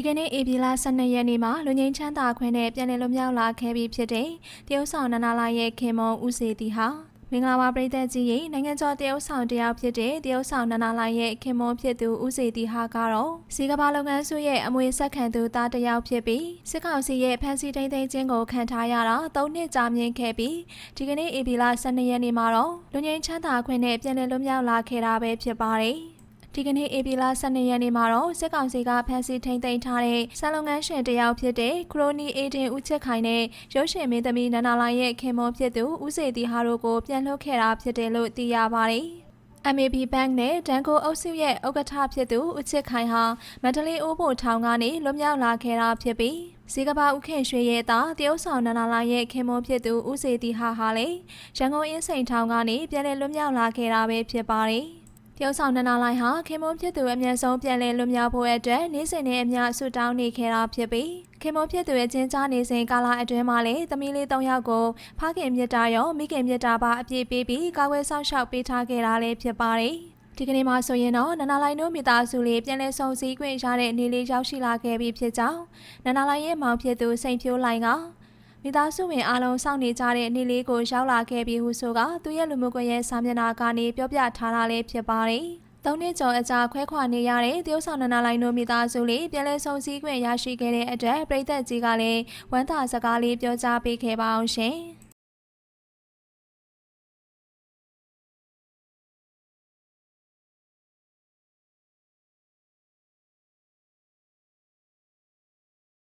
ဒီကနေ့ဧပြီလ12ရက်နေ့မှာလူငင်းချမ်းသာခွင့်နဲ့ပြည်နယ်လွတ်မြောက်လာခဲ့ပြီးဖြစ်တဲ့တရုတ်ဆောင်နန္ဒလာရဲ့ခင်မုံဦးစေတီဟာမင်္ဂလာပါပြည်သက်ကြီးရေနိုင်ငံကျော်တရုတ်ဆောင်တယောက်ဖြစ်တဲ့တရုတ်ဆောင်နန္ဒလာရဲ့ခင်မုံဖြစ်သူဦးစေတီဟာကတော့စီကဘာလုပ်ငန်းစုရဲ့အမွေဆက်ခံသူသားတစ်ယောက်ဖြစ်ပြီးစစ်ကောင်စီရဲ့ဖမ်းဆီးထိန်းသိမ်းခြင်းကိုခံထားရတာ၃နှစ်ကြာမြင့်ခဲ့ပြီးဒီကနေ့ဧပြီလ12ရက်နေ့မှာတော့လူငင်းချမ်းသာခွင့်နဲ့ပြည်နယ်လွတ်မြောက်လာခဲ့တာပဲဖြစ်ပါတယ် ဒီကနေ့ဧပြီလ12ရက်နေ့မှာတော့စစ်ကောင်စီကဖမ်းဆီးထိန်းသိမ်းထားတဲ့ဆန်လုပ်ငန်းရှင်တယောက်ဖြစ်တဲ့ခရိုနီအေဒင်ဦးချစ်ခိုင်နဲ့ရုပ်ရှင်မင်းသမီးနန္ဒလာရဲ့ခင်မွန်ဖြစ်သူဦးစေတီဟာတို့ကိုပြန်လွှတ်ခဲ့တာဖြစ်တယ်လို့သိရပါတယ်။ MAB Bank နဲ့ဒန်ကိုအုပ်စုရဲ့ဥက္ကဋ္ဌဖြစ်သူဦးချစ်ခိုင်ဟာမန္တလေးအိုးဘိုထောင်ကနေလွတ်မြောက်လာခဲ့တာဖြစ်ပြီးဇီကဘာဦးခင်ရွှေရဲ့သားတရုတ်ဆောင်နန္ဒလာရဲ့ခင်မွန်ဖြစ်သူဦးစေတီဟာဟာလေရန်ကုန်အင်းစိန်ထောင်ကနေပြန်လည်လွတ်မြောက်လာခဲ့တာပဲဖြစ်ပါတယ်။ တရုတ်ဆောင်နန္ဒလိုင်းဟာခင်မုန်းဖြစ်သူအမျက်ဆုံးပြန်လည်လွတ်မြောက်ဖို့အတွက်နေ့စဉ်နဲ့အမျှဆူတောင်းနေခဲ့တာဖြစ်ပြီးခင်မုန်းဖြစ်သူရဲ့ချင်းကြားနေစဉ်ကာလအတွင်းမှာလည်းသမီးလေး၃ယောက်ကိုဖခင်မြတ်တာရောမိခင်မြတ်တာပါအပြည့်ပေးပြီးကာကွယ်ဆောင်ရှောက်ပေးထားခဲ့တာလည်းဖြစ်ပါတယ်ဒီကနေ့မှဆိုရင်တော့နန္ဒလိုင်းတို့မိသားစုလေးပြန်လည်ဆုံစည်းခွင့်ရတဲ့နေ့လေးရောက်ရှိလာခဲ့ပြီဖြစ်ကြောင်းနန္ဒလိုင်းရဲ့မောင်ဖြစ်သူစိန်ဖြိုးလိုင်းက မိသားစုဝင်အားလုံးစောင့်နေကြတဲ့နေ့လေးကိုရောက်လာခဲ့ပြီးဟုဆိုကသူရဲ့လူမှုကွန်ရက်စာမျက်နှာကနေပြောပြထားတာလည်းဖြစ်ပါတယ်။သုံးနှစ်ကျော်အကြာခွဲခွာနေရတဲ့တရုတ်ဆောင်နန္ဒလိုင်းတို့မိသားစုလေးပြန်လည်ဆုံစည်းခွင့်ရရှိခဲ့တဲ့အတွက်ပြည်သက်ကြီးကလည်းဝမ်းသာစကားလေးပြောကြားပေးခဲ့ပါအောင်ရှင်။